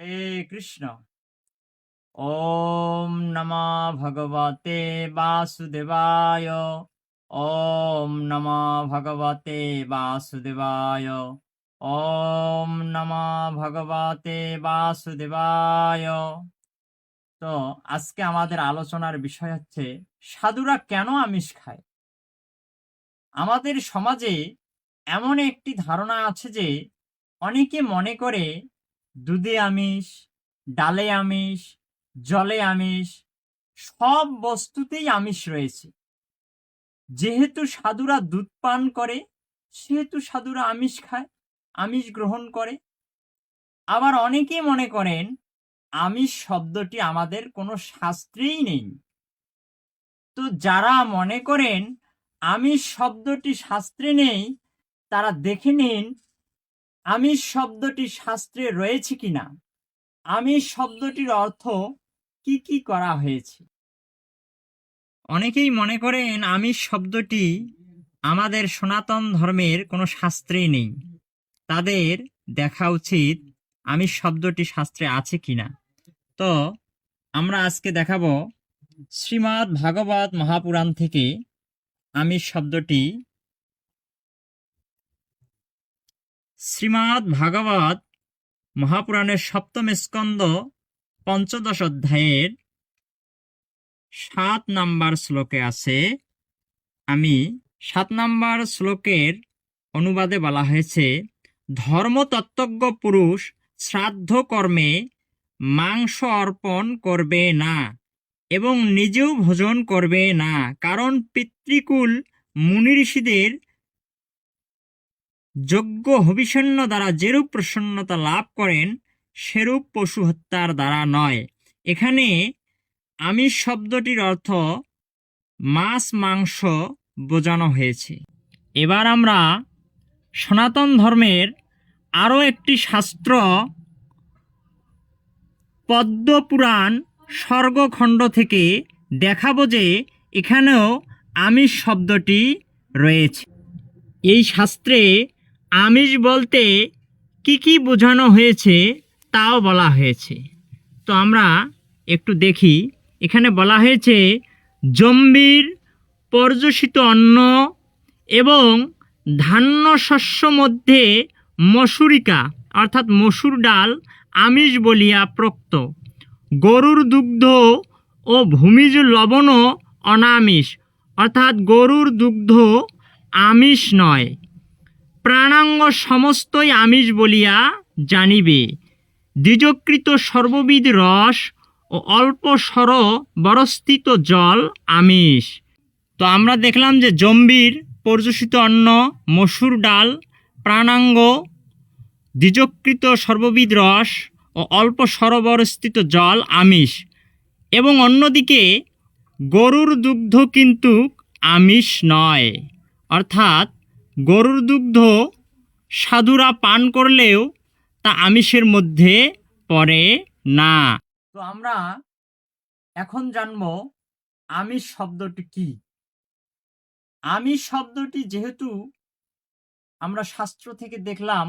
হে কৃষ্ণ। ওম নমঃ ভগবতে বাসুদেবায়। ওম নমঃ ভগবতে বাসুদেবায়। ওম নমঃ ভগবতে বাসুদেবায়। তো আজকে আমাদের আলোচনার বিষয় হচ্ছে, সাধুরা কেন আমিষ খায়? আমাদের সমাজে এমন একটি ধারণা আছে যে, অনেকে মনে করে দুধে আমিষ, ডালে আমিষ, জলে আমিষ, সব বস্তুতেই আমিষ রয়েছে। যেহেতু সাধুরা দুধ পান করে, সেহেতু সাধুরা আমিষ খায়, আমিষ গ্রহণ করে। আবার অনেকেই মনে করেন, আমিষ শব্দটি আমাদের কোনো শাস্ত্রেই নেই। তো যারা মনে করেন, আমিষ শব্দটি শাস্ত্রে নেই, তারা দেখে নিন আমিষ শব্দটি শাস্ত্রে রয়েছে কিনা? আমিষ শব্দটির অর্থ কি কি করা হয়েছে? অনেকেই মনে করেন আমিষ শব্দটি আমাদের সনাতন ধর্মের কোনো শাস্ত্রেই নেই। তাদের দেখা উচিত আমিষ শব্দটি শাস্ত্রে আছে কিনা। তো আমরা আজকে দেখাবো শ্রীমৎ ভাগবত মহাপুরাণ থেকে আমিষ শব্দটি শ্রীমৎ ভাগবত মহাপুরাণের সপ্তম স্কন্দ পঞ্চদশ অধ্যায়ের সাত নাম্বার শ্লোকে আছে, আমি সাত নাম্বার শ্লোকের অনুবাদে বলা হয়েছে, ধর্মতত্ত্বজ্ঞ পুরুষ শ্রাদ্ধ কর্মে মাংস অর্পণ করবে না এবং নিজেও ভোজন করবে না, কারণ পিতৃকুল মুনি ঋষিদের যোগ্য হবিষণ্য দ্বারা যেরূপ প্রসন্নতা লাভ করেন, সেরূপ পশু হত্যার দ্বারা নয়। এখানে আমিষ শব্দটির অর্থ মাছ মাংস বোঝানো হয়েছে। এবার আমরা সনাতন ধর্মের আরও একটি শাস্ত্র, পদ্মপুরাণ স্বর্গখণ্ড থেকে দেখাবো যে এখানেও আমিষ শব্দটি রয়েছে। এই শাস্ত্রে আমিষ বলতে কি কি বোঝানো হয়েছে তাও বলা হয়েছে। তো আমরা একটু দেখি। এখানে বলা হয়েছে, জম্বির পর্যষিত অন্ন এবং ধান্য শস্য মধ্যে মসুরিকা, অর্থাৎ মসুর ডাল, আমিষ বলিয়া প্রক্ত। গরুর দুগ্ধ ও ভূমিজ লবণও অনামিষ, অর্থাৎ গরুর দুগ্ধ আমিষ নয়। প্রাণাঙ্গ সমস্তই আমিষ বলিয়া জানিবে। দ্বিজকৃত সর্ববিধ রস ও অল্প সর বরস্থিত জল আমিষ। তো আমরা দেখলাম যে জম্বির পর্যষিত অন্ন, মসুর ডাল, প্রাণাঙ্গ, দ্বিজকৃত সর্ববিধ রস ও অল্প সরবরস্থিত জল আমিষ এবং অন্যদিকে গরুর দুগ্ধ কিন্তু আমিষ নয়। অর্থাৎ গরুর দুগ্ধ সাধুরা পান করলেও তা আমিষের মধ্যে পড়ে না। তো আমরা এখন জানব আমিষ শব্দটি কি। আমিষ শব্দটি যেহেতু আমরা শাস্ত্র থেকে দেখলাম,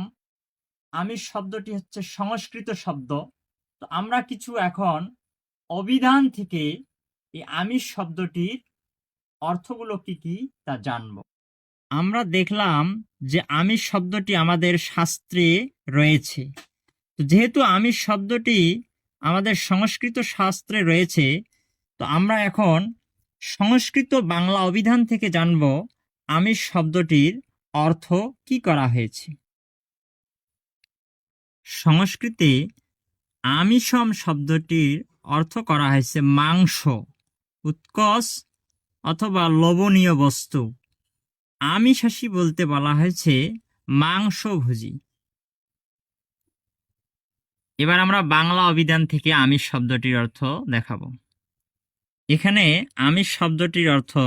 আমিষ শব্দটি হচ্ছে সংস্কৃত শব্দ। তো আমরা কিছু এখন অভিধান থেকে এই আমিষ শব্দটির অর্থগুলো কি কি তা জানব। আমরা দেখলাম যে আমিষ শব্দটি আমাদের শাস্ত্রে রয়েছে। তো যেহেতু আমিষ শব্দটি আমাদের সংস্কৃত শাস্ত্রে রয়েছে, তো আমরা এখন সংস্কৃত বাংলা অভিধান থেকে জানব আমিষ শব্দটির অর্থ কি করা হয়েছে। সংস্কৃতে আমিষম শব্দটির অর্থ করা হয়েছে মাংস উৎকর্ষ অথবা লবণীয় বস্তু। আমিষাসী বলতে বলা হয়েছে মাংসভোজী। এবার আমরা বাংলা অভিধান থেকে আমিষ শব্দটির অর্থ দেখাবো। এখানে আমিষ শব্দটির অর্থ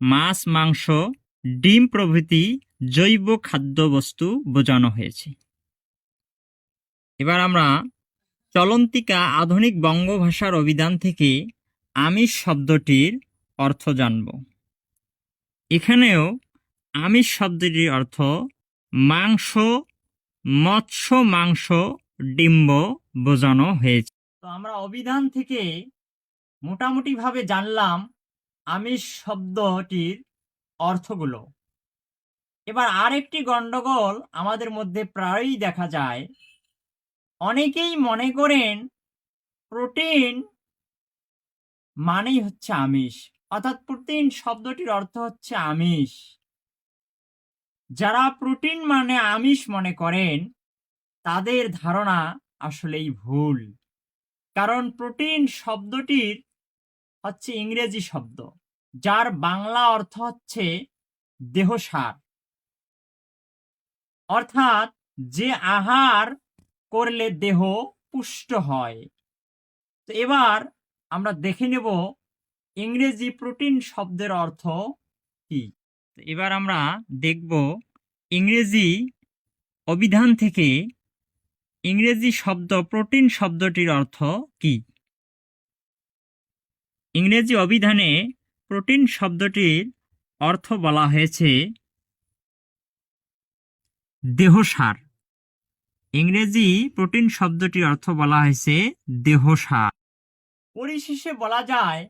মাছ, মাংস, ডিম প্রভৃতি জৈব খাদ্যবস্তু বোঝানো হয়েছে। এবার আমরা চলন্তিকা আধুনিক বঙ্গভাষার অভিধান থেকে আমিষ শব্দটির অর্থ জানব। এখানেও আমিষ শব্দটির অর্থ মাংস, মৎস্য, মাংস, ডিম্ব বোঝানো হয়েছে। তো আমরা অভিধান থেকে মোটামুটি ভাবে জানলাম আমিষ শব্দটির অর্থগুলো। এবার আরেকটি গন্ডগোল আমাদের মধ্যে প্রায়ই দেখা যায়। অনেকেই মনে করেন প্রোটিন মানেই হচ্ছে আমিষ, অর্থাৎ প্রোটিন শব্দটির অর্থ হচ্ছে আমিষ। যারা প্রোটিন মানে আমিষ মনে করেন, তাদের ধারণা আসলেই ভুল। কারণ প্রোটিন শব্দটির হচ্ছে ইংরেজি শব্দ, যার বাংলা অর্থ হচ্ছে দেহসার অর্থাৎ যে আহার করলে দেহ পুষ্ট হয়। তো এবার আমরা দেখে নেব ইংরেজি প্রোটিন শব্দের অর্থ কি। এবার আমরা দেখব ইংরেজি অভিধান থেকে ইংরেজি শব্দ, প্রোটিন শব্দটির অর্থ কি? ইংরেজি অভিধানে প্রোটিন শব্দটির অর্থ বলা হয়েছে দেহসার। ইংরেজি প্রোটিন শব্দটির অর্থ বলা হয়েছে দেহসার। পরিশেষে বলা যায়,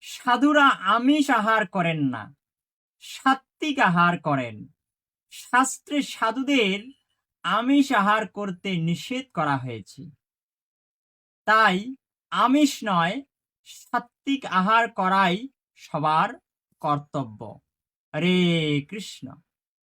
সাধুরা আমিষ আহার করেন না। সাত্ত্বিক আহার করেন। শাস্ত্রে সাধুদের আমিষ আহার করতে নিষেধ করা হয়েছে। তাই আমিষ নয় সাত্ত্বিক আহার করাই সবার কর্তব্য। হরে কৃষ্ণ।